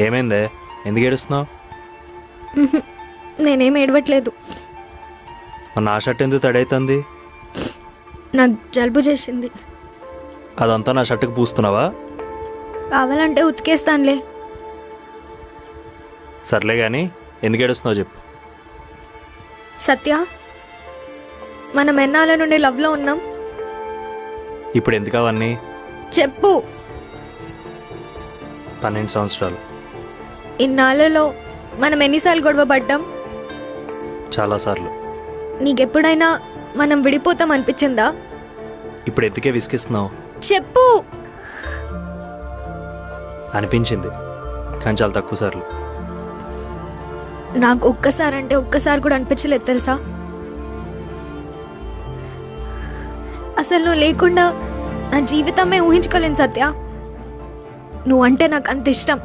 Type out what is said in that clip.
ఏమైందే? ఎందుకు ఏడుస్తున్నావు. నేనేం ఏడవట్లేదు. నా షర్ట్ ఎందుకు తడైతుంది? నాకు జలుబు చేసింది. అదంతా నా షర్ట్కి పూస్తున్నావా? కావాలంటే ఉతికేస్తానులే. సర్లే కానీ ఎందుకు ఏడుస్తున్నావు చెప్పు. సత్య మనం ఎన్నాళ్ళ నుండి లవ్లో ఉన్నాం? ఇప్పుడు ఎందుకు అవన్నీ? చెప్పు. పన్నెండు సంవత్సరాలు. ఇన్నాళ్ళలో మనం ఎన్నిసార్లు గొడవ పడ్డాం? చాలాసార్లు. నీకెప్పుడైనా మనం విడిపోతాం అనిపించిందా? ఇప్పుడు ఎందుకే విసిగిస్తున్నావు? చెప్పు. అనిపించింది కానీ చాలా తక్కువ సార్లు నాకు ఒక్కసారి అంటే ఒక్కసారి కూడా అనిపించలేదు తెలుసా? అసలు నువ్వు లేకుండా నా జీవితమే ఊహించుకోలేను సత్య. నువ్వు అంటే నాకు అంత ఇష్టం.